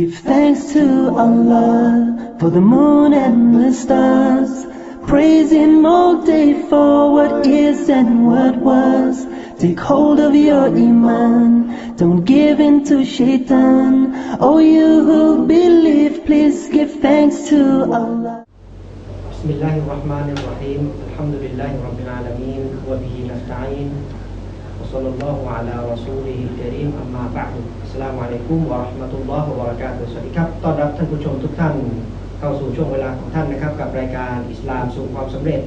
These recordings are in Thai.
Give thanks to Allah for the moon and the stars. Praise Him all day for what is and what was. Take hold of your Iman. Don't give in to shaitan. Oh, you who believe, please give thanks to Allah. بسم الله الرحمن الرحيم الحمد لله رب العالمين وبه نستعين وصلى الله على رسوله الكريم أما بعد السلام عليكم ورحمة الله وبركاته สวัสดีครับต้อนรับท่านผู้ชมทุกท่านเข้าสู่ช่วงเวลาของท่านนะครับกับรายการอิสลามสู่ความสำเร็จ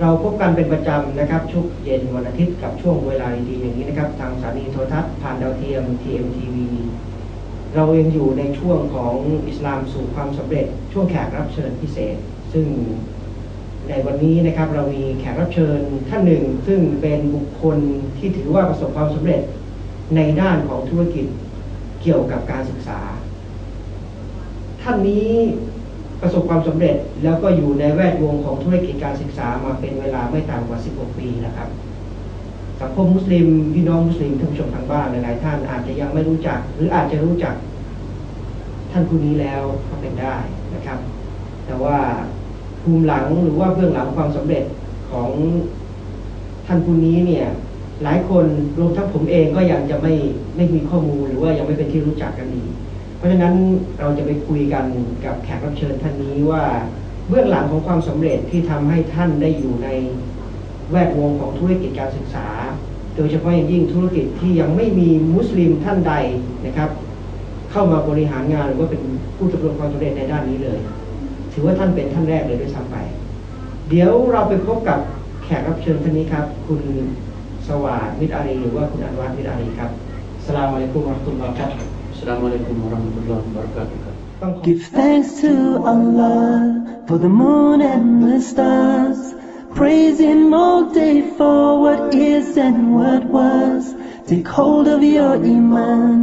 เราพบกันเป็นประจำนะครับช่วงเย็นวันอาทิตย์กับช่วงเวลาดีๆอย่างนี้นะครับทางสถานีโทรทัศน์ผ่านดาวเทียม TMTV เรายังอยู่ในช่วงของอิสลามสู่ความสำเร็จ ช่วงแขกรับเชิญพิเศษ ซึ่ง ในวันนี้นะครับเรามีแขกรับเชิญท่านหนึ่ง ซึ่งเป็นบุคคลที่ถือว่าประสบความสำเร็จในด้านของธุรกิจเกี่ยวกับการศึกษา ท่านนี้ประสบความสำเร็จแล้วก็อยู่ในแวดวงของธุรกิจการศึกษามาเป็นเวลาไม่ต่ำกว่า 16 ปีแล้วครับสังคมมุสลิมพี่น้องมุสลิมท่านผู้ชมทางบ้านหลายๆท่านอาจจะยังไม่รู้จัก หรืออาจจะรู้จักท่านผู้นี้แล้วก็เป็นได้นะครับ แต่ว่า ภูมิหลังหรือว่าเบื้องหลังความสำเร็จของท่านผู้นี้เนี่ย หลายคนรวมทั้งผมเองก็ยังจะไม่ไม่มีข้อมูลหรือว่ายังไม่เป็นที่รู้จักกันดี เพราะฉะนั้นเราจะไปคุยกันกับแขกรับเชิญท่านนี้ว่าเบื้องหลังของความสำเร็จที่ทำให้ท่านได้อยู่ในแวดวงของธุรกิจการศึกษา โดยเฉพาะอย่างยิ่งธุรกิจที่ยังไม่มีมุสลิมท่านใดนะครับ เข้ามาบริหารงานหรือว่าเป็นผู้ประสบความสำเร็จในด้านนี้เลย ถือว่าท่านเป็นท่านแรกเลยด้วยซ้ำไป เดี๋ยวเราไปพบกับแขกรับเชิญท่านนี้ครับ คุณสวัสดิ์มิตรอารีหรือว่าคุณอนุวัฒน์มิตรอารีครับสลามอะลัยกุมวะเราะห์มะตุลลอฮ์ครับ Assalamualaikum warahmatullahi wabarakatuh. ต้องขอ Give thanks to Allah for the moon and the stars. Praise Him all day for what is and what was. Take hold of your Iman.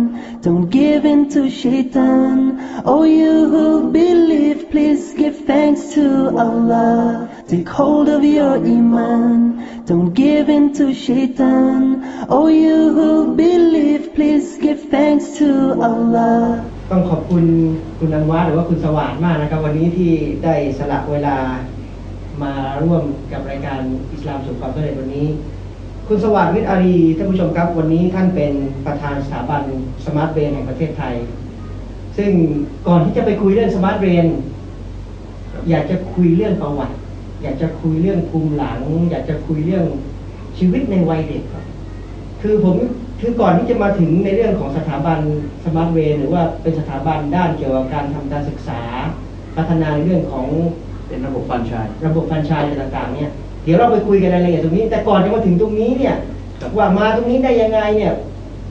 Don't give in to shaitan. Oh, you who believe, please give thanks to Allah. Take hold of your Iman. Don't give in to shaitan. Oh, you who believe, please give thanks to Allah. ต้องขอบคุณคุณอันวาหรือว่าคุณสวัสดิ์มากนะครับ วันนี้ที่ได้สละเวลามาร่วมกับรายการอิสลามสู่ความสำเร็จวันนี้ คุณสวัสดิ์วิทย์อารีท่านผู้ชมครับ วันนี้ท่านเป็นประธานสถาบันสมาร์ทเบรนแห่งประเทศไทย ซึ่งก่อนที่จะไปคุยเรื่องสมาร์ทเบรนอยากจะคุยเรื่องประวัติ อยากจะคุยเรื่องภูมิหลัง อยากจะคุยเรื่องชีวิตในวัยเด็กครับคือผมคือก่อนที่จะมาถึงในเรื่องของสถาบันสมาร์ทเวย์หรือว่าเป็นสถาบันด้านเกี่ยวกับการทำการศึกษา พัฒนาในเรื่องของเป็นระบบฟันชาย ระบบแฟรนไชส์อะไรต่างๆเนี่ย เดี๋ยวเราไปคุยกันรายละเอียดตรงนี้ แต่ก่อนจะมาถึงตรงนี้เนี่ยครับว่ามาตรงนี้ได้ยังไงเนี่ย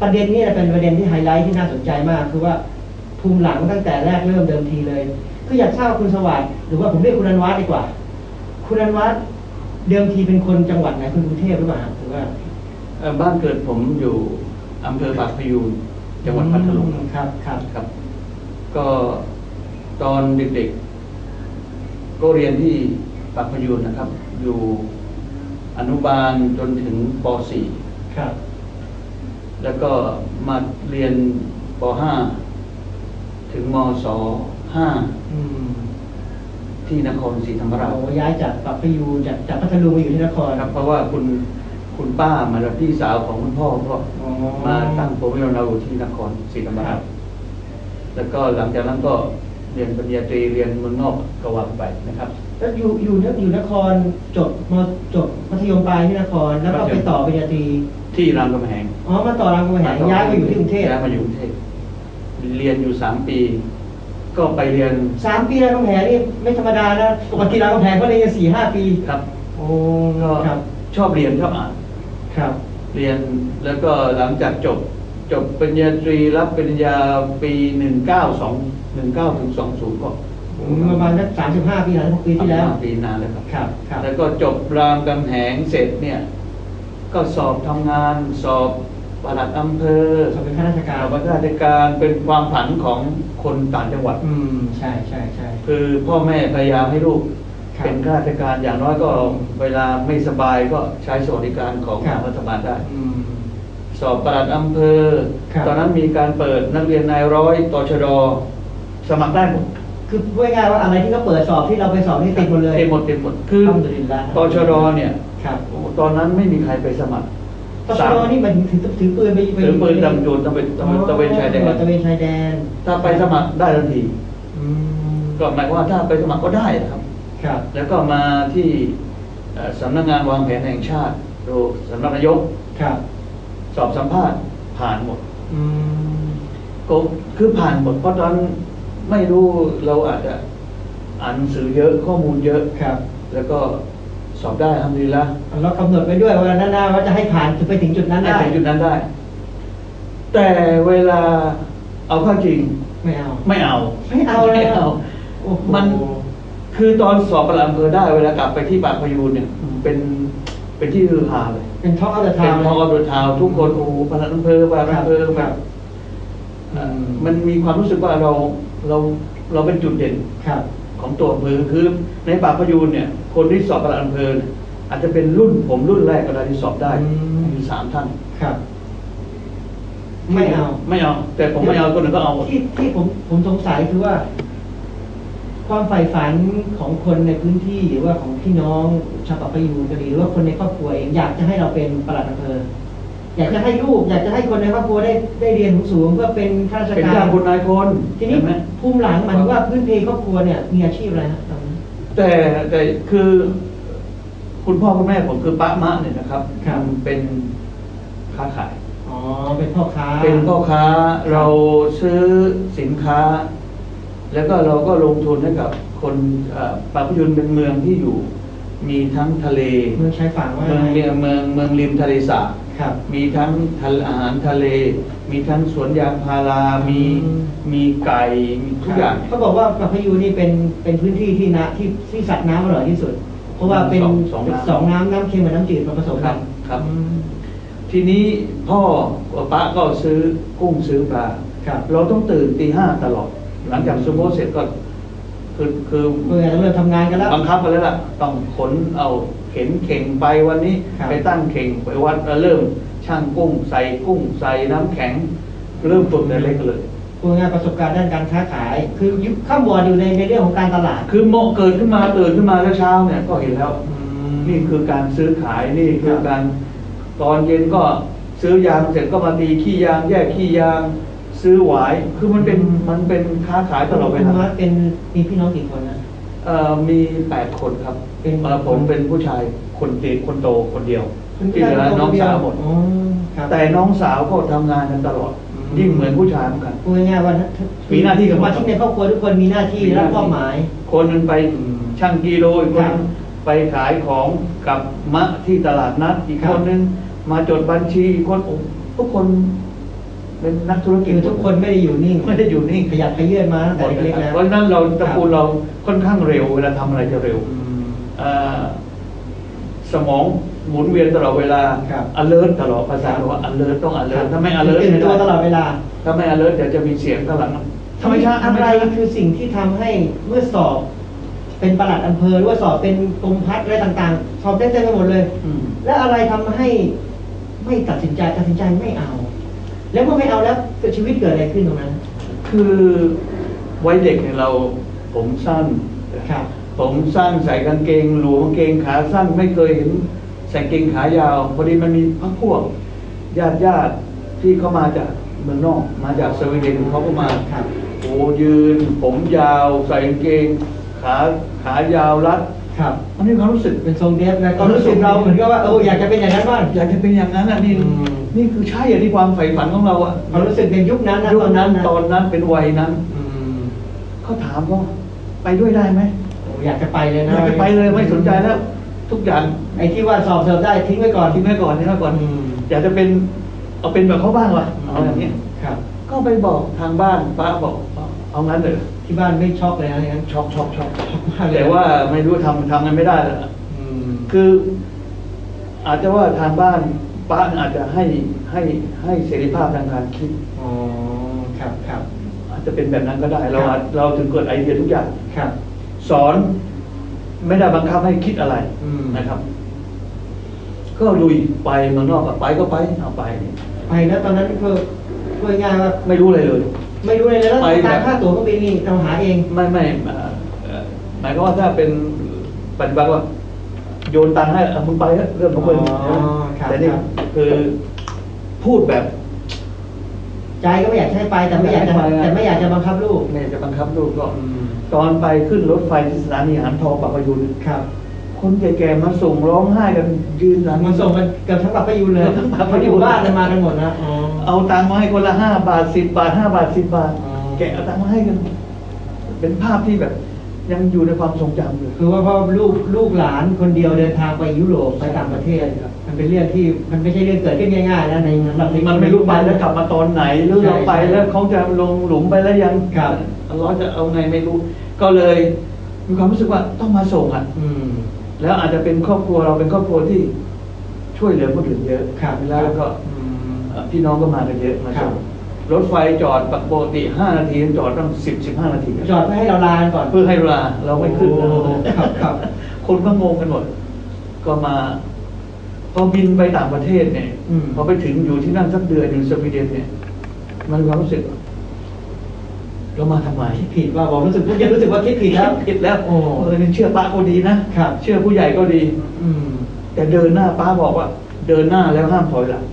ประเด็นนี้เป็นประเด็นที่ไฮไลท์ที่น่าสนใจมาก คือว่าภูมิหลังตั้งแต่แรกเริ่มเดิมทีเลยคืออยากทราบคุณสวัสดิ์หรือว่าผมเรียกคุณอันวัฒน์ดีกว่า คุณอันวัฒน์เดิมทีเป็นคนจังหวัดไหนคุณกรุงเทพหรือเปล่าครับหรือว่าเอ่อบ้านเกิดผมอยู่อำเภอปากพยูนจังหวัดพัทลุงครับครับครับ ก็ตอนเด็กๆก็เรียนที่ปากพยูนนะครับ อยู่อนุบาลจนถึงป ครับ .4 แล้วก็มาเรียนป .5 ถึงมศอืม .5 ที่นครศรีธรรมราช เราย้ายจากปักพยูจากจากพัทลุงมาอยู่ที่นครครับเพราะว่าคุณคุณป้ามาแล้วพี่สาวของคุณพ่อก็อ๋อมาตั้งโปรโมชั่นเราที่นครศรีธรรมครารัชบแล้วก็หลังจากนั้นก็เรียนปริญญาตรีเรียนเมืองนอกก็ว่าไปนะครับ แล้วอยู่อยู่นอยู่นครจบมจบมัธยมปลายที่นคร แล้วก็ไปต่อปริญญาตรีที่รามคำแหงอ๋อมาต่อรามคำแหงย้ายมาอยู่ที่กรุงเทพย้ายมาอยู่กรุงเทพเรียนอยู่สามปี ก็ไปเรียนสามปีรามคำแหงนี่ไม่ธรรมดานะปกติรามคำแหงก็เรียนกันสี่ห้าปีครับโอ้ก็ครับ ชอบเรียนชอบอ่านครับ เรียนแล้วก็หลังจากจบจบปริญญาตรีรับปริญญาปีหนึ่งเก้าสองหนึ่งเก้าถึงสองศูนย์ก็ ประมาณสักสามสิบห้าปีสามสิบปีที่แล้วปีนานแล้วครับครับครับ แล้วก็จบรามกำแหงเสร็จเนี่ย ก็สอบทำงานสอบปลัดอำเภอสอบเป็นข้าราชสการอบราชการเป็นความผันของคนต่างจังหวัด อืมใช่ใช่ใช่คือพ่อแม่พยายามให้ลูกครับเป็นข้าราชการอย่างน้อยก็เวลาไม่สบายก็ใช้สวัสดิการของครับรัฐบาลได้อืมสสอบประหลัดอำเภอครับตอนนั้นมีการเปิดนักเรียนนายร้อยตชด สมัครได้หมด คือพูดง่ายๆว่าอะไรที่เขาเปิดสอบที่เราไปสอบนี่ติดหมดเลย เต็มหมดเต็มหมดคืออัลฮัมดุลิลลาห์ตชดเนี่ยครับตอนนั้นไม่มีใครไปสมัครตชดนี่มันถือถือปืนไปไปถือปืนตำรวจตำเวนตำเวนตะเวนชายแดนตะเวนชายแดน ถ้าไปสมัครได้ทันทีอืมก็หมายความว่าถ้าไปสมัครก็ได้นะครับ ครับ แล้วก็มาที่เอ่อสำนักงานวางแผนแห่งชาติโดยสำนักนายกครับสอบสัมภาษณ์ผ่านหมด อืมก็คือผ่านหมดเพราะตอน ไม่รู้เราอาจจะอ่านหนังสือเยอะข้อมูลเยอะ ครับแล้วก็สอบได้ทำดีละเรากำหนดไว้ด้วยว่านั้นนะว่าจะให้ผ่านจะไปถึงจุดนั้นให้ได้ถึงจุดนั้นได้ แต่เวลาเอาเข้าจริง ไม่เอา ไม่เอา ไม่เอาเลยไม่เอาโอ้โหมันคือตอนสอบประหลัดอำเภอได้เวลากลับไปที่ปากพยูนเนี่ย เป็นเป็นที่ฮือฮาเลย เป็นท็อกอัลเดอร์ทาเป็นวพอโดยทาวทุกคนโอ้โหประหลัดอำเภอประหลัดอำเภอคแบรับบเอ่อมันมีความรู้สึกว่าเรา เราเราเป็นจุดเด่นครับ ของตัวอำเภอคือในป่าพยูนเนี่ย คนที่สอบประหลัดอำเภอเนี่ยอาจจะเป็นรุ่นผมรุ่นแรกก็ได้ที่สอบได้อืม มีสามท่าน ครับ ไม่เอา ไม่เอา แต่ผมไม่เอาคนอื่นก็เอาหมด ที่ที่ผมผมสงสัยคือว่า ความใฝ่ฝันของคนในพื้นที่หรือว่าของพี่น้องชาวปะปะยูนก็ดีหรือว่าคนในครอบครัวเองอยากจะให้เราเป็นปลัดอำเภอ อยากจะให้ลูก อยากจะให้คนในครอบครัวได้ได้เรียนสูงๆเพื่อเป็นข้าราชเป็นกาเจ้ารคนนายคนทีนี้เห็นไหมภูมิหลังหมายถึงว่าพื้นเพครอบครัวเนี่ยมีอาชีพอะไรครับตอนนี้แต่แต่คือคุณพ่อคุณแม่ผมคือป้ามะเนี่ยนะครับครับเป็นค้าขายอ๋อเป็นพ่อค้า เป็นพ่อค้าเราซื้อสินค้า แล้วก็เราก็ลงทุนให้กับคนเอ่อปากพยุนเป็นเมืองที่อยู่ มีทั้งทะเลเมืองชายฝั่งว่าเมืองเมืองเมืองเมืองริมทะเลสาบครับมีทั้งทะเลอาหารทะเล มีทั้งสวนยางพารา มีอืมมีไก่มีทุกอย่างเขาบอกว่าปะพยูนี่เป็นเป็นพื้นที่ที่นะที่ที่สัตว์น้ำอร่อยที่สุด เพราะว่าเป็นสองสองน้ำสองน้ำน้ำเค็มกับน้ำจืดมาผสมครักับนครับอืมทีนี้พ่อกับป้าก็ซื้อกุ้งซื้อปลาครับเราต้องตื่นตีห้าตลอด หลังจากซูโม่เสร็จก็ คือคือเพื่อเริ่มทำงานกันแล้ว บังคับไปแล้วล่ะต้องขนเอาเข็นเข่งไปวันนี้ ครับ ไปตั้งเข่งไปวัดแล้วเริ่มช่างกุ้งใส่กุ้งใส่น้ำแข็ง เริ่มฝึกแต่เล็กเลยพูดง่ายๆประสบการณ์ด้านการค้าขาย คือยุคข้ามวอร์ดอยู่ในในเรื่องของการตลาด คือโมเกิดขึ้นมาตื่นขึ้นมาแล้วเช้าเนี่ยก็เห็นแล้ว นี่คือการซื้อขายนี่คือครับ การตอนเย็นก็ซื้อยางเสร็จก็มาตีขี้ยางแยกขี้ยาง ซื้อหวายคือมันเป็นมันเป็นค้าขายตลอดเวคุณลาวัดเป็นมีพี่น้องกี่คนนะเอ่อมีแปดคนครับเป็นเอ่อผมเป็นผู้ชายคนตีคนโตคนเดียวคุณที่เหลือน้องสาวหมดอ๋อครับแต่น้องสาวก็ทำงานกันตลอดอืมยิ่งเหมือนผู้ชายเหมือนกันพูดง่ายๆว่ามีหน้าที่กันหมดสมาชิกในครอบครัวทุกคนมีหน้าที่มีหและน้าที่เป้าหมาย คนหนึงไปช่างกิโลอีกคนครับไปขายของกับมะที่ตลาดนัดอีกครับคนหนึงมาจดบัญชีอีกคนโอ้ทุกคน เป็นนักธุรกิจคือทุกคนไม่ได้อยู่นิ่งไม่ได้อยู่นิ่งขยันขยื่นมาตั้งหมแต่ดเลยเล็กคๆรับแล้วเพราะฉะนั้นเราตระกูลเราค่อนข้างเร็วเวลาทำอะไรจะเร็วอืมเอ่อสมองหมุนเวียนตลอดเวลาครับ alert ตลอดภาษาบอกว่า alert ต้อง alert ถ้าไม่ alert ตื่นไม่ตัวได้ตลอดเวลา ถ้าไม่ alert เดี๋ยวจะมีเสียงข้างหลังธรรมชาติธรรมอะไรชาติคือสิ่งที่ทำให้เมื่อสอบเป็นประหลัดอำเภอหรือว่าสอบเป็นกรมพัฒน์อะไรต่างๆ สอบได้เต็มไปหมดเลยอืมแล้วอะไรทำให้ไม่ตัดสินใจตัดสินใจไม่เอา แล้วเมื่อไม่เอาแล้วเกิดชีวิตเกิดอะไรขึ้นตรงนั้น คือวัยเด็กเนี่ยเราผมสั้นครับผมสั้นใส่กางเกง หลวมกางเกงขาสั้นไม่เคยเห็นใส่กางเกงขายาวพอดีมันมีพักพวกญาติญาติที่เขามาจากเมืองนอก มาจากสวีเดนเขาก็มาครับโอ้ยืน ผมยาวใส่กางเกง ขาขายาวรัด ครับมันมีความรู้สึกเป็นทรงเดฟนะก็รู้สึกเราเหมือนกับว่าเอออยากจะเป็นอย่างนั้นบ้างอยากจะเป็นอย่างนั้นอะนี่อืมนี่คือใช่อะที่ความใฝ่ฝันของเราอะความรู้สึกในยุคนั้นนะยุคตอนนั้นั้นนนะตอนนั้นเป็นวัยนั้นอืมเขาถามว่าไปด้วยได้ไหมโอ้อยากจะไปเลยอนะยากจะไปเลยไม่สนใจแล้ว ทุกอย่างไอ้ที่ว่าสอบเสอบได้ทิ้งไว้ก่อนทิ้งไว้ก่อนทิ้งไว้ก่อนอืมอยากจะเป็นเอาเป็นแบบเขาบ้างวะเอาอย่างนี้ยครับ ก็ไปบอกทางบ้านป้าบอกเอาเอางั้นเลยที่บ้านไม่ช็อกเลยนะอย่างนั้นช็อกช็อกช็อกช็อก มากเลยแต่ว่าไม่รู้ทำทำกันไม่ได้แล้วอืมคือ อาจจะว่าทางบ้านป้าอาจจะให้ให้ให้เสรีภาพทางการคิดอ๋อครับครับอาจจะเป็นแบบนั้นก็ได้ เราครับอาจเราถึงเกิดไอเดียทุกอย่างครับ สอนไม่ได้บังคับให้คิดอะไรอืมนะครับ ก็ลุยไปเมืองนอกอะไปก็ไปเอาไป ไปแล้วตอนนั้นคือพูดง่ายๆว่าไม่รู้อะไรเลย ไม่รู้เลยแล้วไปแบบตามค่าตั๋วเครื่องบินนี่เราหาเอง ไม่ไม่เอ่อเอ่อ หมายความว่าถ้าเป็นปฏิบัติว่า โยนตังค์ให้เอามึงไปเถอะเรื่องของมึงอ๋อครับแต่นี่ครับ คือพูดแบบใจก็ไม่อยากให้ไปแต่ไม่อยากจะไม่อยากให้ไปนะแต่ไม่อยากจะบังคับลูกแม่จะบังคับลูกก็อืมตอนไปขึ้นรถไฟที่สถานีหานทองปากพยูนครับคนแก่ๆมาส่งร้องไห้กันยืนหลัง มันส่งกันเกือบทั้งปักพยูนเลยทั้งปากพยูนอยู่บ้านเลยมากันหมดนะอ๋อ เอาตังค์มาให้คนละห้าบาทสิบบาทห้าบาทสิบบาท อ๋อ แกะเอาตังค์มาให้กัน เป็นภาพที่แบบ ยังอยู่ในความทรงจำอยู่คือว่าเพราะลูกลูกหลานคนเดียวเดินทางไปยุโรปไปต่างประเทศมันเป็นเรื่องที่มันไม่ใช่เรื่องเกิดขึ้นง่ายๆนะในสำหรับในมันไม่รู้ไปแล้วกลับมาตอนไหนหรือใช่เราไปใช่แล้วเขาจะลงหลุมไปแล้วยังครับเราจะเอาไงไม่รู้ ก็เลยมีความรู้สึกว่าต้องมาส่งอะอืมแล้วอาจจะเป็นครอบครัวเราเป็นครอบครัวที่ช่วยเหลือคนอื่นเยอะครับแล้วก็อืมเอ่อพี่น้องก็มากันเยอะมาครัส่บง รถไฟจอดปกติห้านาทีจอดต้องสิบสิบห้านาทีจอดเพื่อให้เราลากันก่อนเพื่อให้เวลาเราไม่ขึ้นโอ้ครับครับคนก็งงกันหมดก็มาพอบินไปต่างประเทศเนี่ยอืมพอไปถึงอยู่ที่นั่นสักเดือนหนึ่งสวีเดนเนี่ย มันมีความรู้สึกว่าเรามาทำไมคิดผิดว่าบอกรู้สึกยังรู้สึกว่าคิดผิดแล้วผิดแล้วโอ้เออเชื่อป้าก็ดีนะครับ เชื่อผู้ใหญ่ก็ดี อืมแต่เดินหน้าป้าบอกว่า เดินหน้าแล้วห้ามถอยหลังโอ้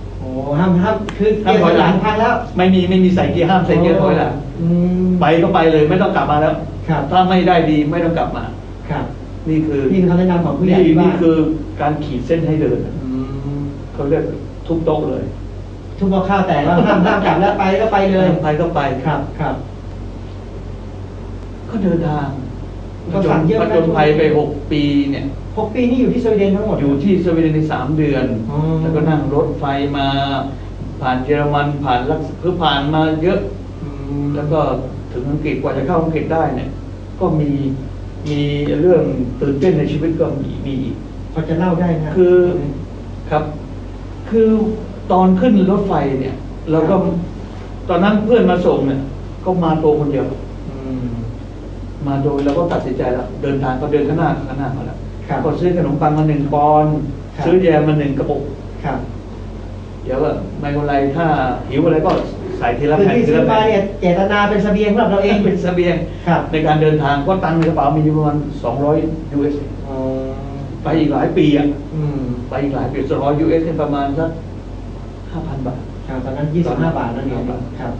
ห้ามห้ามคือเกียร์ถอยหลังพังแล้วไม่มีไม่มีใส่เกียร์ห้ามใส่เกียร์ถอยหลังอืมไปก็ไปเลยไม่ต้องกลับมาแล้วครับถ้าไม่ได้ดีไม่ต้องกลับมา ครับนี่คือนี่คือคำแนะนำของผู้ใหญ่นี่ที่บ้านี่นคือการขีดเส้นให้เดินมเขาเรียกทุบโต๊ะเลยทุกพอข้าวแต่ว่าห้ามห้ามกลับแล้วไปก็ไปเลย ไปก็ไปครับครับ ก็เดินทางก็สั่งเยอะผไหมจญภัยไปหกปีเนี่ย หกปีนี่อยู่ที่สวีเดนทั้งหมด อยู่ที่สวีเดนในสามเดือน อ๋อ แล้วก็นั่งรถไฟมาผ่านเยอรมันผ่านลักษคือผ่านมาเยอะ อืมแล้วก็ถึงอังกฤษกว่าจะเข้าอังกฤษได้เนี่ย ก็มีมีเรื่องตื่นเต้นในชีวิตก็มีมีอีก พอจะเล่าได้นะคือ ครับ คือตอนขึ้นรถไฟเนี่ย เราก็ตอนนั้นเพื่อนมาส่งเนี่ยก็มาตัวคนเดียว อืมมาโดยเราก็ตัดสินใจแล้วเดินทางก็เดินข้างหน้าข้างหน้ามาแล้ว ครับก็ซื้อขนมปังมาหนึ่งปอนด์ครับซื้อแยมมาหนึ่งกระปุกครับ เดี๋ยวก็ไม่เป็นไรถ้าหิวอะไรก็ใส่ทีละคือแผ่นที่ทีซื้อละมาแผ่นเนี่ยเจตนาเป็นเสบียงสำหรับเราเองเป็นเสบียง ครับ ในการเดินทางก็ตังค์ในกระเป๋ามีอยู่ประมาณ200 US อ๋อไปอีกหลายปีอะอืมไปอีกหลายปี200 US เนี่ยประมาณสัก5,000 บาท ครับตอนนั้นยี่สิบห้าบาทนั่นเองครับ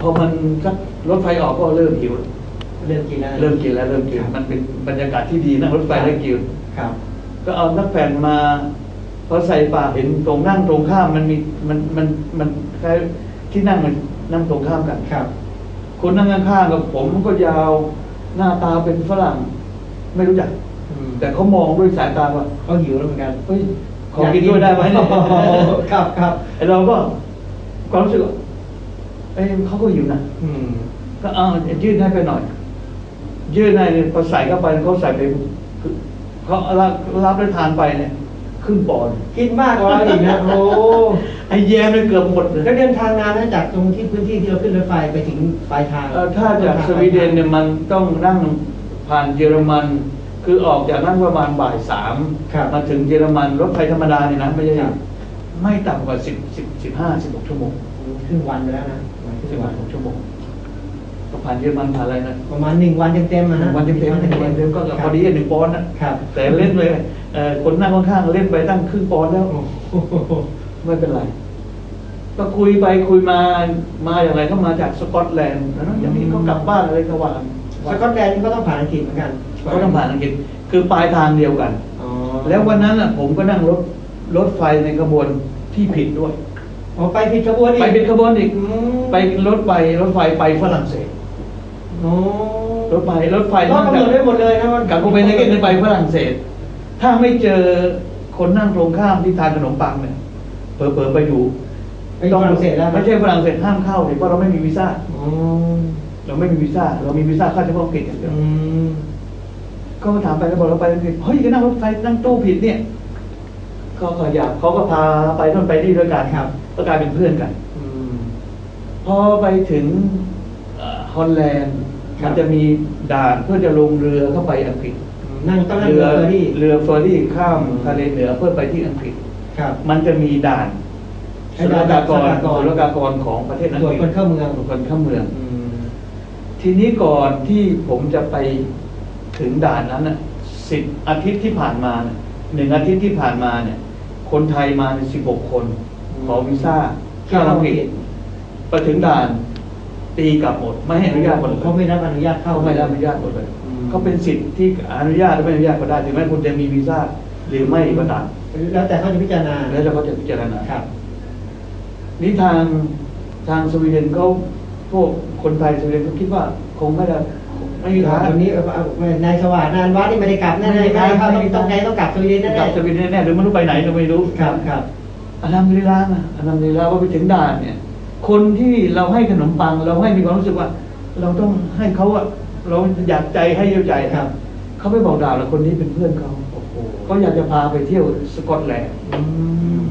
พอมันสักรถไฟออกก็เริ่มหิว เริ่มกินแล้ว เริ่มกินแล้วเริ่มกินครับมันเป็นบรรยากาศที่ดีนั่งรถไฟได้กิน ครับ ก็เอานักแผ่นมาพอใส่ปากเห็นตรงนั่งตรงข้ามมันมีมันมันมันคล้ายที่นั่งมันนั่งตรงข้ามกันครับคนนั่งข้างๆกับผมก็ยาวหน้าตาเป็นฝรั่ง ไม่รู้จักอืมแต่เขามองด้วยสายตาว่าเขาหิวแล้วเหมือนกันเฮ้ยขอกินด้วยได้ไหมเนี่ยครับครับไอเราก็ความรู้สึกว่าเอ้ยเขาก็อยู่นะอืมก็เอายื่นให้ไปหน่อย ยื่นให้เนี่ยพอใส่เข้าไปเขาใส่ไปคือ เขารับรับได้ทานไปเนี่ยครึ่งปอนด์กินมากกว่าเราอีกนะโอ้ไอแยมเนี่ยเกือบหมดเลยแล้วเดินทางนานนะจากตรงที่พื้นที่ที่เราขึ้นรถไฟไปถึงปลายทางเอ่อถ้าจากสวีเดนเนี่ยมันต้องนั่งผ่านเยอรมัน คือออกจากนั่นประมาณบ่ายสามครับ มาถึงเยอรมันรถไฟธรรมดาเนี่ยนะไม่ใช่ครับ ไม่ต่ำกว่าสิบสิบสิบห้าสิบหกชั่วโมงครึ่งวันไปแล้วนะวันคสิรึ่บงวัห้านหกชั่วโมง ก็ผ่านเยอรมันผ่านอะไรนะประมาณหนึ่งวันเต็มๆนะฮะวันเต็มเต็มหนึ่งวันเต็มก็พอดีหนึ่งปอนด์นะครับแต่เล่นไปเอ่อคนนั่งข้างๆเล่นไปตั้งครึ่งปอนด์แล้วโอ้โหไม่เป็นไรก็คุยไปคุยมามาอย่างไรก็มาจากสกอตแลนด์แล้วอย่างนี้ก็กลับบ้านอะไรก็ว่ากันสกอตแลนด์นี่ก็ต้องผ่านอังกฤษเหมือนกันก็ต้องผ่านอังกฤษคือปลายทางเดียวกันอ๋อแล้ววันนั้นอะผมก็นั่งรถรถไฟในขบวนที่ผิดด้วยอ๋อไปผิดขบวนอีกไปผิดขบวนอีกอืมไปรถไฟรถไฟไปฝรั่งเศสโอ้ รถไฟรถไฟก็กำหนดไว้หมดเลยนะมันกับโคเปนเฮเกนไปฝรั่งเศส ถ้าไม่เจอคนนั่งตรงข้ามที่ทานขนมปังเนี่ยเผลอๆไปอยู่ไปฝรั่งเศสแล้วนะไม่ใช่ฝรั่งเศสห้ามเข้าเลยเพราะเราไม่มีวีซ่าอ๋อเราไม่มีวีซ่าเรามีวีซ่าเข้าเฉพาะอังกฤษอย่างเดียวอืมก็ถามไปแล้วบอกเราไปอังกฤษเฮ้ยก็นั่งรถไฟนั่งตู้ผิดเนี่ยก็ขอยากเขาก็พาไปนู่นไปนี่ด้วยกันครับก็กลายเป็นเพื่อนกันอืมพอไปถึงเอ่อฮอลแลนด์ครับ มันจะมีด่านเพื่อจะลงเรือเข้าไปอังกฤษนั่งต้องนั่งเรือเฟอร์รี่เรือเฟอร์รี่ข้ามอืมทะเลเหนือเพื่อไปที่อังกฤษครับมันจะมีด่านศุลกากรศุลกากรของประเทศอังตรวจกฤษคนเข้าเมืองตรวจคนเข้าเมืองอืมทีนี้ก่อนที่ผมจะไปถึงด่านนั้นน่ะสิบอาทิตย์ที่ผ่านมาน่ะหนึ่งอาทิตย์ที่ผ่านมาเนี่ย คนไทยมาในสิบหกคน ขอวีซ่าเข้าอังกฤษไปถึงด่าน ตีกลับหมดไม่ให้อนุญาตหมดเลยเขาไม่รับอนุญาตเข้าเขาไม่รับอนุญาตหมดเลยอืมก็เป็นสิทธิ์ที่อนุญาตหรือไม่อนุญาตก็ได้ถึงแม้คุณจะมีวีซ่าหรือไม่ก็ตามแล้วแต่เขาจะพิจารณาแล้วเราก็จะพิจารณาครับนี่ทางทางสวีเดนเขาพวกคนไทยสวีเดนเขาคิดว่าคงไม่ได้ไม่มีทางวันนี้เอ่อเอ่อนายสวัสดิ์นานวัดนี่ไม่ได้กลับแน่ๆไม่ไม่ได้ได้กลัเข้าบต้องไม่ได้ต้องไงต้องกลับสวีเดนแน่กลับสวีเดนแน่ๆหรือไม่รู้ไปไหนก็ไม่รู้ๆครับครับอัลฮัมดุลิลลาห์นะอัลฮัมดุลิลลาห์ว่าไปถึงด่านเนี่ย คนที่เราให้ขนมปัง เราให้มีความรู้สึกว่า เราต้องให้เขาอะเราอยากใจให้เยียวใจครับเขาไม่บอกด่าแล้วคนนี้เป็นเพื่อนเขาโอ้โหเขาอยากจะพาไปเที่ยวสกอตแลนด์อืม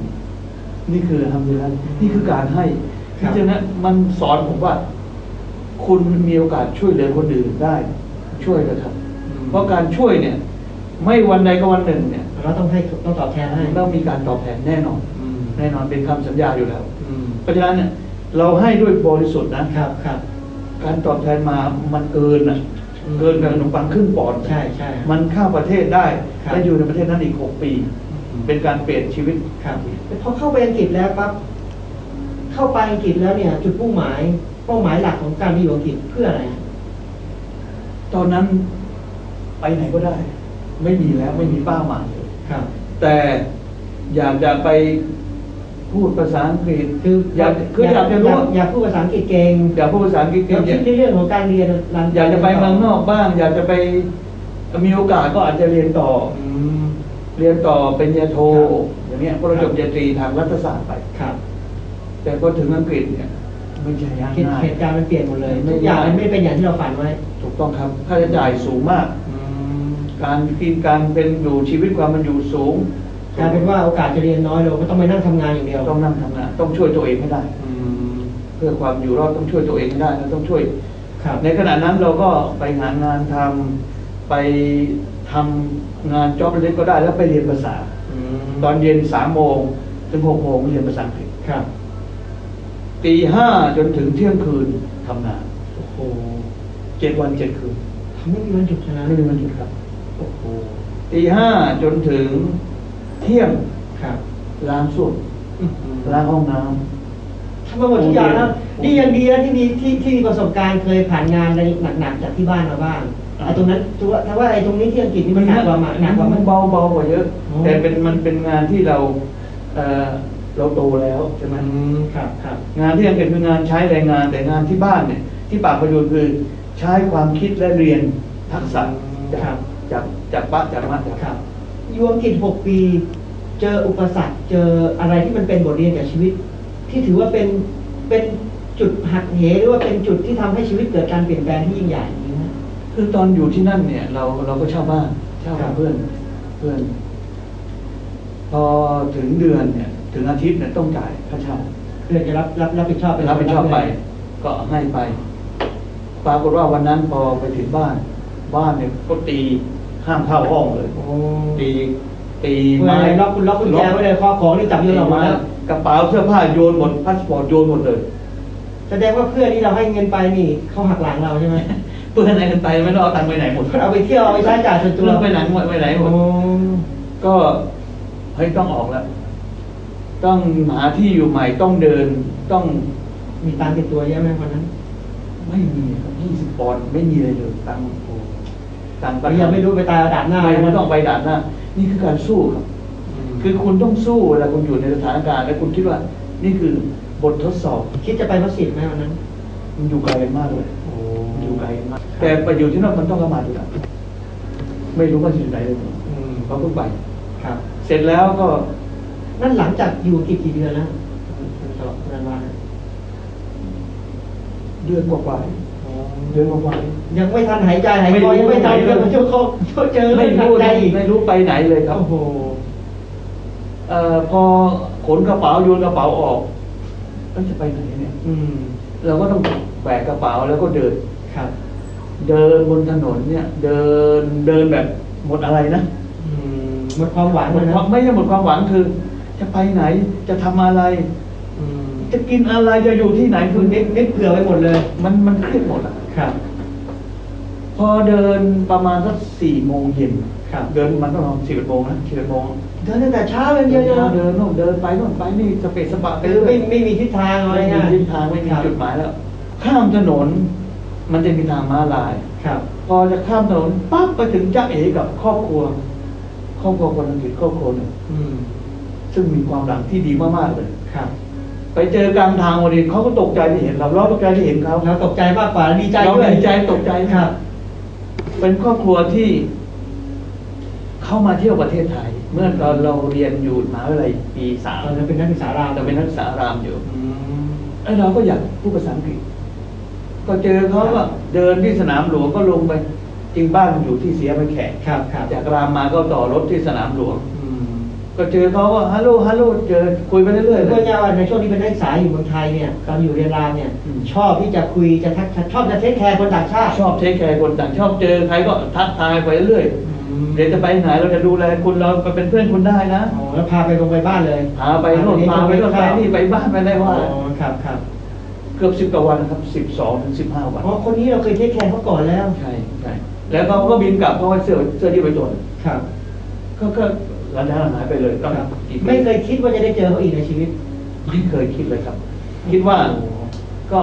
นี่คือทำดีแล้วนี่คือการให้ครับฉะนั้นมันสอนผมว่า คุณมีโอกาสช่วยเหลือคนอื่นได้ ช่วยกันครับ เพราะการช่วยเนี่ย ไม่วันใดก็วันหนึ่งเนี่ยเราต้องให้ต้องตอบแทนให้ต้องมีการตอบแทนแน่นอนอืมแน่นอนเป็นคำสัญญาอยู่แล้วอืมเพราะฉะนั้นเนี่ย เราให้ด้วยบริสุทธิ์นะครับครับ การตอบแทนมามันเกินอะอืมเกินกับขนมปังครึ่งปอนด์ใช่ใช่มันเข้าประเทศได้ครับและอยู่ในประเทศนั้นอีกหกปีอืมเป็นการเปลี่ยนชีวิตครับพอเข้าไปอังกฤษแล้วปั๊บเข้าไปอังกฤษแล้วเนี่ย จุดมุ่งหมายเป้าหมายหลักของการไปอยู่อังกฤษเพื่ออะไรฮะตอนนั้นไปไหนก็ได้ ไม่มีแล้วไม่มีเป้าหมายเลยครับ แต่อยากจะไป พูดภาษาอังกฤษคืออยากคืออยากจะรู้อยากพูดภาษาอังกฤษเก่งอยากพูดภาษาอังกฤษเก่เรางคิดในเรื่องของการเรียนรันอยากจะไปเมืองนอกบ้าง อยากจะไปมีโอกาสก็อาจจะเรียนต่ออืมเรียนต่อเป็นยาโทครับอย่างเนี้ยเพราะเราจบยาตรีทางรัฐศาสตร์ไปครับ แต่พอถึงอังกฤษเนี่ยไม่ใช่ยากเหตุง่ายเหตุการณ์มันเปลี่ยนหมดเลยไม่ทุกอย่างได้มันไม่เป็นอย่างที่เราฝันไว้ ถูกต้องครับค่าใช้จ่ายสูงมากอืมการกินการเป็นอยู่ชีวิตความมันอยู่สูง กลายเป็นว่าโอกาสจะเรียนน้อยลงก็ต้องไปนั่งทำงานอย่างเดียวต้องนั่งทำงานต้องช่วยตัวเองให้ได้ อืมเพื่อความอยู่รอดต้องช่วยตัวเองให้ได้และต้องช่วย ครับ ในขณะนั้นเราก็ไปหางานทำไปทำงานจ็อบเล็กก็ได้แล้วไปเรียนภาษา อืมตอนเย็นสามโมงถึงหกโมงเรียนภาษาอังกฤษครับ ตีห้าจนถึงเที่ยงคืนทำงานโอ้โหเจ็ดวันเจ็ดคืนทำไม่มีวันหยุดนะไม่มีวันหยุดครับ โอ้โหตีห้าจนถึง เที่ยงครับล้างส้วมอื้อหือล้างห้องน้ำทำมาหมดทุกอย่างนะโอ้โหนี่ยังดีนะที่มีที่ที่มีประสบการณ์เคยผ่านงานอะไรหนักๆจากที่บ้านมาบ้างอ่าไอ้ตรงนั้นถือว่าถ้าว่าไอ้ตรงนี้ที่อังกฤษนี่มันหนักกว่ามาหนักกว่ามันเบาเบากว่าเยอะ อ๋อ แต่เป็นมันเป็นงานที่เราเอ่อเราโตแล้วใช่ไหมอืมครับครับ งานที่อังกฤษคืองานใช้แรงงานแต่งานที่บ้านเนี่ย ที่ปากประโยชน์คือใช้ความคิดและเรียนทักษะจากจากจากปะจากมัดจาก ครับอ ยู่อังกฤษหกปี เจออุปสรรค เจออะไรที่มันเป็นบทเรียนจากชีวิต ที่ถือว่าเป็นเป็นจุดหักเหหรือว่าเป็นจุดที่ทำให้ชีวิตเกิดการเปลี่ยนแปลงที่ยิ่งใหญ่นี้นะคือตอนอยู่ที่นั่นเนี่ย เราเราก็เช่าบ้านเช่ากับเพื่อนเพื่อน พอถึงเดือนเนี่ย ถึงอาทิตย์เนี่ยต้องจ่ายค่าเช่าเพื่อจะรับรับรับผิดชอบเป็นรับผิดชอบไป ก็ให้ไปปรากฏว่าวันนั้นพอไปถึงบ้าน บ้านเนี่ยก็ตี ห้ามเข้าห้องเลยโอ้ตีตีเพื่ออะไรล็อกคุณล็อกกุญแจไว้เลยข้อของนี่จับโยนออกมาแล้วกระเป๋าเสื้อผ้าโยนหมดพาสปอร์ตโยนหมดเลย แสดงว่าเพื่อนที่เราให้เงินไปนี่เขาหักหลังเราใช่ไหมเพื่อนอะไรกันไปไม่ต้องเอาตังค์ไปไหนหมดเอาไปเที่ยวเอาไปใช้จ่ายส่วนตัวเรื่องไปไหนหมดไปไหนหมดโอ้ก็เฮ้ยต้องออกแล้วต้องหาที่อยู่ใหม่ต้องเดินต้องมีตังค์ติดตัวเยอะไหมคนนั้น ไม่มีครับยี่สิบปอนด์ไม่มีอะไรเลยตังค์ โอ้ตังค์ก็ยังไม่รู้ไปตายเอาดาบหน้าไม่ไม่ต้องไปด่านหน้า นี่คือการสู้ครับมคือคุณต้องสู้เวลาคุณอยู่ในสถานการณ์ และคุณคิดว่า นี่คือบททดสอบ คิดจะไปมัสยิดไหมวันนั้น มันอยู่ไกลกันมากเลยโอ้มันอยู่ไกลกันมาก แต่ไปอยู่ที่นั่นมันต้องละหมาดอยู่แล้วไม่รู้ว่าสิ่งไหนเลยอืมเขาเพิ่งไปครับ เสร็จแล้วก็ นั่นหลังจากอยู่กี่กี่เดือนแล้วคุณสอบนานวันเดือนกว่าๆ เดือนกว่าๆยังไม่ทันหายใจหายไม่ครู้อยังไม่ทันไม่รู้เรื่องเจ้าเขาเจอไม่เรื่องหนัรู้กใจอีกไม่รู้ไปไหนเลยครับโอ้โหเอ่อพอขนกระเป๋าโยนกระเป๋าออกก็จะไปไหนเนี่ยอืมเราก็ต้องแบกกระเป๋าแล้วก็เดินครับ เดินบนถนนเนี่ย เดินเดินแบบหมดอะไรนะอืมหมดความหวังหมเลดยความนะไม่ใช่หมดความหวังคือ จะไปไหนจะทำอะไร จะกินอะไรจะอยู่ที่ไหนคุคือณนิดนิดเผื่อไว้หมดเลย มันมันเครียดหมดอะครับ พอเดินประมาณสักสี่โมงเย็นครับเดินมันประมาณสิบเอ็ดโมงนะสิบเอ็ดโมงเดินตั้งแต่เช้าเลยเดิเดียวนๆเดินโน่นเดินไปโน่นไปนี่สเปซสปะไปคือเรื่ไม่อยไม่มีทิศทางอะไรไม่มีง่ายทิศทางไม่มีครับจุดหมายแล้ว ข้ามถนน มันจะมีทางม้าลายครับ พอจะข้ามถนนปั๊บไปถึงจ้าเอ๋กับครอบครัวครอบครัวคนอังกฤษครอบครัวหนึ่งอืมซึ่งมีความหลังที่ดีมากๆเลยครับ ไปเจอกลางทางวันนี้เขาก็ตกใจที่เห็นเราเราตกใจที่เห็นเขาเราตกใจมากกว่าดีใจเราด้วยดีใจตกใจครับ เป็นครอบครัวที่เข้ามาเที่ยวประเทศไทย เมื่อตอนเราเรียนอยู่มหาวิทยาลัยปีสามตอนนั้นเป็นนักศึกษารามเราเป็นนักศึกษารามอยู่อืมไอ้เราก็อยากพูดภาษาอังกฤษก็เจอเขาก็เดินที่สนามหลวงก็ลงไปจริงบ้านอยู่ที่เสียไปแขกครับครับจากรามมาก็ต่อรถที่สนามหลวงอืม ก็เจอเขาว่าฮัลโหลฮัลโหลเจอคุยไปเรื่อยๆเลก็ยง่ายว่าในช่วงที่เป็นนักศึกษาอยู่เมืองไทยเนี่ยตอนอยู่เรียนรามเนี่ยอืม ชอบที่จะคุยจะทักชอบจะเทคแคร์คนต่างชาติชอบเทคแคร์คนต่างชอบเจอใครก็ทักทายไปเรื่อยอืมเดี๋ยวจะไปไหนเราจะดูแลคุณเราไปเป็นเพื่อนคุณได้นะอ๋อแล้วพาไปลงไปบ้านเลยพาไปโน่นพาไปโน่นไปนี่ไปบ้านไปได้อ๋อว่าครับครับเกือบสิบกว่าวันนะครับสิบสองถึงสิบห้าวัน อ๋อคนนี้เราเคยเทคแคร์เขาก่อนแล้วใช่ใช่แล้วเขาก็บินกลับเพราะว่าเสื้อเสื้อที่ไปตรวจครับ ก็ก็ หลังจากนั้นหายไปเลยก็ครับกี่ปีไม่เคยคิดว่าจะได้เจอเขาอีกในชีวิต ไม่เคยคิดเลยครับ คิดว่าก็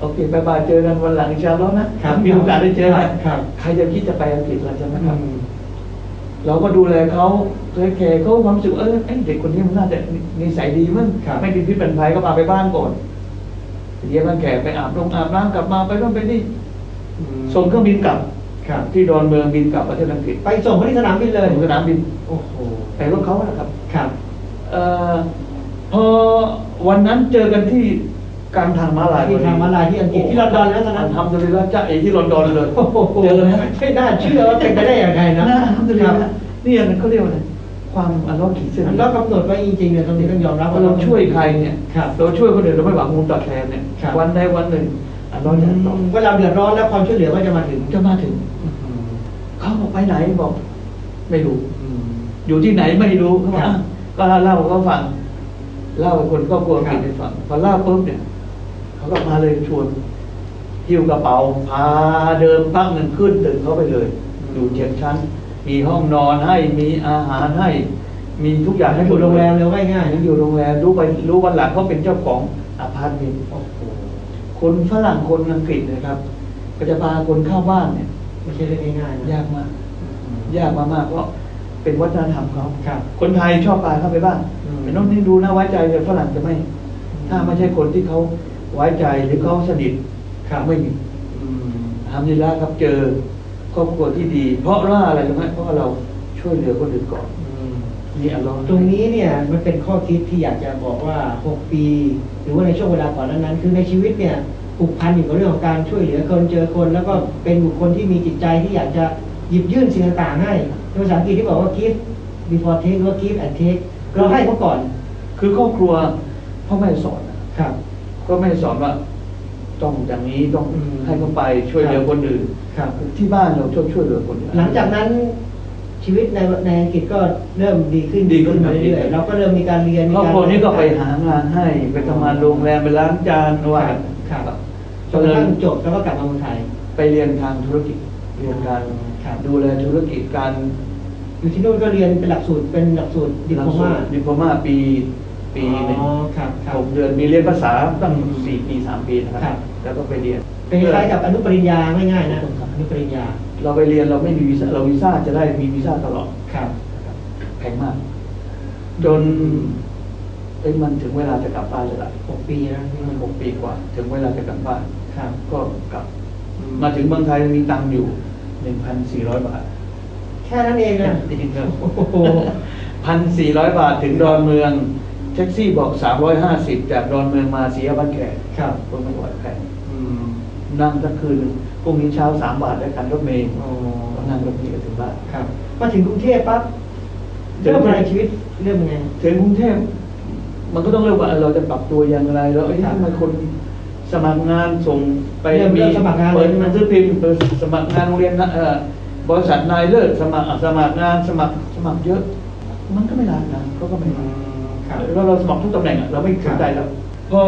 โอเคบายบายเจอกันวันหลังอินชาอัลลอฮ์นะครับมีโอกาสได้เจอกันครับใครจะคิดจะไปอังกฤษล่ะใช่ไหมอืครับมเราก็ดูแลเขาเทคแคร์เขาความรู้สึกเออไอ้เด็กคนนี้มันน่าจะนิสัยดีมั้งครับไม่เป็นพิษเป็นภัยก็พาไปบ้านก่อนเยี่ยมบ้านแขกไปอาบน้ำอาบน้ำกลับมาไปโน่นไปนี่อืมส่งเครื่องบินกลับ ครับที่ดอนเมืองบินกลับประเทศอังกฤษไปส่งเขาที่สนามบินเลยถึงสนามบินโอ้โหไปรถเขาแหละครับครับเอ่อพอวันนั้นเจอกันที่กลางทางม้าลายที่ทางมาลายที่อังกฤษที่ลอนดอนแล้วตอนนั้นทำเลยละจ้าเอที่ลอนดอนเลยโอ้โหเจอนะไม่น่าเชื่อว่าเป็นไปได้อย่างไรนะน่าทำเลยครับนะนี่อันนั้นเขาเรียกว่าอะไรความอัลลอฮ์ขีดเส้นแล้วกำหนดไว้จริงๆเนี่ยตรงนี้ต้องยอมรับว่าเราช่วยใครเนี่ยครับเราช่วยคนอื่นเราไม่หวังมูลตอบแทนเนี่ยครับวันใดวันหนึ่ง อัลลอฮ์จะตอบเวลาเดือดร้อนแล้วความช่วยเหลือก็จะมาถึงจะมาถึงเขาบอกไปไหนบอก ไม่รู้อืมอยู่ที่ไหนไม่รู้เขาบอกครับอะก็เล่าให้เขาฟังเล่าให้คนครอบครัวครับกินให้ฟังพอเล่าปุ๊บเนี่ยเขาก็มาเลยชวนหิ้วกระเป๋าพาเดินพักหนึ่งขึ้นตึกเขาไปเลยอยู่เจ็ดชั้น มีห้องนอนให้มีอาหารให้ มีทุกอย่างให้ให้หอมดยู่โรงแรมเลยง่ายๆยันะงอยู่โรงแรมรู้ไปรู้วันหลังเขาเป็นเจ้าของอพาร์ตเมนต์โอ้โห คนฝรั่งคนอังกฤษนะครับก็จะพาคนเข้าบ้านเนี่ยไม่ใช่เรื่องง่ายๆนะยากมาก ยากมากๆเพราะเป็นวัฒนธรรมเขาครับ คนไทยชอบพาเข้าไปบ้านอืมเป็นน้องนี่ดูนะไว้ใจแต่ฝรั่งจะไม่ ถ้าไม่ใช่คนที่เขาไว้ใจหรือเขาสนิทครับไม่มีอืมทำดีแล้วครับเจอครอบครัวที่ดี เพราะว่าอะไรรู้ไหมเพราะว่าเราช่วยเหลือคนอื่นก่อนอื มนี่อัลลอฮ์ตรงนี้เนี่ยมันเป็นข้อคิดที่อยากจะบอกว่า 6 ปี หรือว่าในช่วงเวลาก่อนนั้นๆคือในชีวิตเนี่ยผูกพันอยู่กับเรื่องของการช่วยเหลือคนเจอคน แล้วก็เป็นบุคคลที่มีจิตใจที่อยากจะหยิบยื่นสิ่งต่างๆให้ในภาษาอังกฤษที่บอกว่า give before take หรือว่า give and take เราให้เขาก่อน คือครอบครัวพ่อแม่สอนนะครับ ก็ไม่สอนว่าต้องอย่างนี้ต้องอืมให้เขาไปช่วยเหลือคนอื่นครับที่บ้านเราชอบช่วยเหลือคนอื่นหลังจากนั้น ชีวิตในในอังกฤษก็เริ่มดีขึ้นดีขึ้นมาเรื่อยๆเราก็เริ่มมีการเรียนมีครอบการครัวนี้ก็ไปหางานให้ไปทำงานโรงแรมไปล้างจานว่าครับครับจก็นกเลระยทั่งจบแล้วก็กลับมาเมืองไทย ไปเรียนทางธุรกิจเรียนการครับดูแลธุรกิจการ อยู่ที่นู่นก็เรียนเป็นหลักสูตรเป็นหลักสูตรดิโพมาดิโพมาปีปีหนึ่งอ๋อครับครับหกเดือนมีเรียนภาษาตั้งอืมสี่ปีสามปีนะคครัรับ แล้วก็ไปเรียนเป็นคล้ายๆกับอนุปริญญาง่ายๆนะอนุปริญญา เราไปเรียนเราไม่มีวีซ่าเราวีซ่าจะได้มีวีซ่าตลอดครับแพงมาก จนเอ้ยมันถึงเวลาจะกลับบ้านแล้วล่ะหกปีนะนี่มัมันนหกปีกว่า ถึงเวลาจะกลับบ้านครับ ก็กลับ มาถึงเมืองไทยมีตังค์อยู่หนึ่งพันสี่ร้อยบาท แค่นั้นเองนะจริงๆครับโอ้โหพันสี่ร้อยบาทถึงดอนเมืองแท็กซี่บอกสามร้อยห้าสิบจากดอนเมืองมาเสียบ้านแขกครับคนไม่ไหวแพงอืมนั่งทั้งคืน พรุ่งนี้เช้าสามบาทได้กันรถเมล์อ๋อก็นั่งรถเมล์ไปถึงบ้านครับมาถึงกรุงเทพปั๊บถึงเริ่มอะไรชีวิตเริ่มยังไงถึงกรุงเทพมันก็ต้องเริ่มว่าเราจะปรับตัวอย่างไรแล้วเอ้ยครับทำไมคนสมัครงานส่งไปเริ่มเริ่มสมัครงานเลยเปิดใช่ไหมหนังสือพิมพ์เปิดสมัครงานโรงเรียนนะเอ่อบริษัทนายเลิกสมัครอะสมัครงานสมัครสมัครเยอะ มันก็ไม่รับนะเขาก็ไม่รับครับแล้วเราสมัครทุกตำแหน่งอะเราไม่สนใจแล้วพอ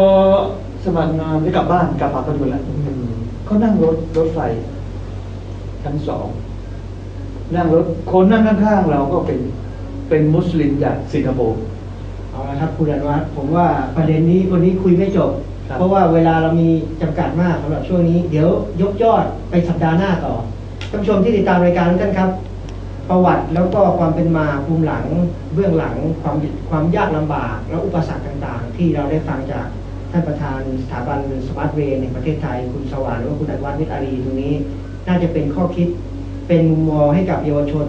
สมัครงานจะกลับบ้านกลับปากกันหมดแล้ว เขานั่งรถรถไฟชั้นสองนั่งรถคนนั่งข้างๆเราก็เป็นเป็นมุสลิมจากสิงคโปร์เอาละครับคุณอนุวัฒน์ผมว่าประเด็นนี้วันนี้คุยไม่จบครับเพราะว่าเวลาเรามีจำกัดมากสำหรับช่วงนี้ เดี๋ยวยกยอดไปสัปดาห์หน้าต่อท่านผู้ชมที่ติดตามรายการทุกท่านครับ ประวัติแล้วก็ความเป็นมาภูมิหลัง เบื้องหลังความความยากลำบาก และอุปสรรคต่างๆ ที่เราได้ฟังจาก ท่านประธานสถาบันสมาร์ทเวย์ในประเทศไทย คุณสว่างหรือว่าคุณอนุวัฒน์วิทย์อารีตรงนี้ น่าจะเป็นข้อคิดเป็นมุมมองให้กับเยาวชน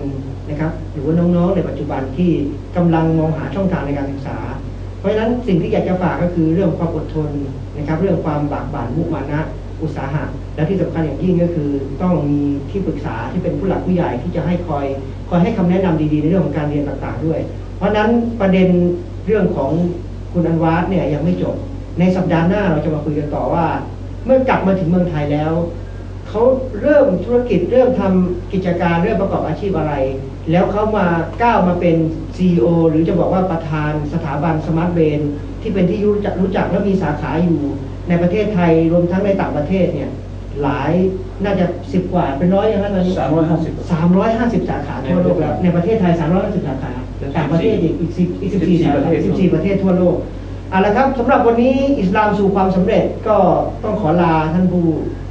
นะครับหรือว่าน้องๆในปัจจุบันที่กำลังมองหาช่องทางในการศึกษา เพราะฉะนั้นสิ่งที่อยากจะฝากก็คือเรื่องความอดทนนะครับ เรื่องความบากบั่นมุมานะ อุตสาหะ และที่สำคัญอย่างยิ่งก็คือต้องมีที่ปรึกษาที่เป็นผู้หลักผู้ใหญ่ที่จะให้คอยคอยให้คำแนะนำดีๆ ในเรื่องของการเรียนต่างๆด้วย เพราะฉะนั้นประเด็นเรื่องของคุณอันวาสเนี่ยยังไม่จบ ในสัปดาห์หน้าเราจะมาคุยกันต่อว่า เมื่อกลับมาถึงเมืองไทยแล้วเขาเริ่มธุรกิจเริ่มทำกิจการเริ่มประกอบอาชีพอะไร แล้วเขามาก้าวมาเป็น CEO หรือจะบอกว่าประธานสถาบันสมาร์ทเบนที่เป็นที่รู้จักรู้จักและมีสาขาอยู่ในประเทศไทยรวมทั้งในต่างประเทศเนี่ยหลายน่าจะสิบกว่าเป็นร้อยอย่างนั้นตอนนี้สามร้อยห้าสิบสามร้อยห้าสิบสาขาทั่วโลกแล้วในประเทศไทยสามร้อยห้าสิบสาขาต่างประเทศอีกอีกสิบอีกสิบสี่สาขาสิบสี่ประเทศทั่วโลก เอาละครับสำหรับวันนี้อิสลามสู่ความสำเร็จก็ต้องขอลาท่านผู้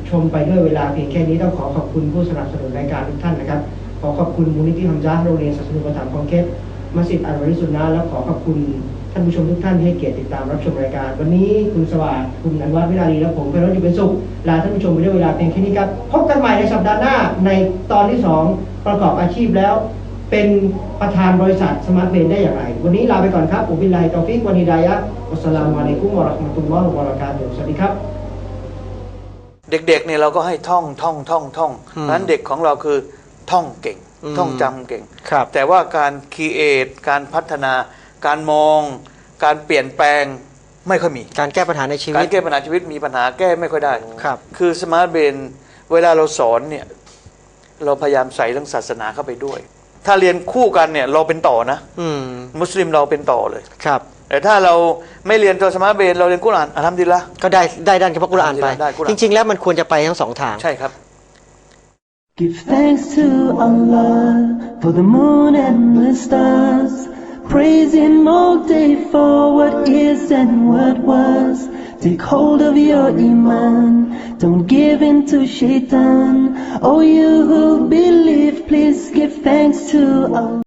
ชมไปด้วยเวลาเพียงแค่นี้ต้องขอขอบคุณผู้สนับสนุนรายการทุกท่านนะครับ ขอขอบคุณมูลนิธิฮัมซาโรงเรียนศาสนุปถัมภ์ของเคสมัสยิดอัลวาริสุนนะและขอขอบคุณท่านผู้ชมทุกท่านที่ให้เกียรติติดตามรับชมรายการ วันนี้คุณสวัสดิ์คุณอันวัฒน์วิลาลีและผมเป็นรถอยู่เป็นสุขลาท่านผู้ชมไปด้วยเวลาเพียงแค่นี้ครับพบกันใหม่ในสัปดาห์หน้าในตอนที่สองประกอบอาชีพแล้ว เป็นประธานบริษัทสมาร์ทเบนได้อย่างไร วันนี้ลาไปก่อนครับอุบิลลาฮิตอฟิกวานิดายะห์วัสสลามุอะลัยกุมวะเราะห์มะตุลลอฮ์วะบะเราะกาตุฮ์สวัสดีครับ เด็กๆเนี่ยเราก็ให้ท่องท่องท่องท่องอืมนั้นเด็กของเราคือท่องเก่ง อืม ท่องจำเก่ง ครับ แต่ว่าการคีเอทการพัฒนา การมอง การเปลี่ยนแปลงไม่ค่อยมี การแก้ปัญหาในชีกาวิรตแก้ปัญหาชีวิตมีปัญหาแก้ไม่ค่อยได้ครับ คือสมาร์ทเบนเวลาเราสอนเนี่ย เราพยายามใส่เรื่องศาสนาเข้าไปด้วย ถ้าเรียนคู่กันเนี่ยเราเป็นต่อนะอืมมุสลิมเราเป็นต่อเลย ครับ แต่ถ้าเราไม่เรียนตัวสมาร์ทเบนเราเรียนกุรอานอัลฮัมดุลิลละก็ได้ได้ด้านเฉพาะกุรอานไป ได้กุรอาน จริง ๆ แล้วมันควรจะไปทั้งสองทาง ใช่ครับ Give thanks to Allah for the moon and the stars. Praise Him all day for what is and what was. Take hold of your Iman. Don't give in to Shaitan. Oh, you who believe, please give thanks to Allah.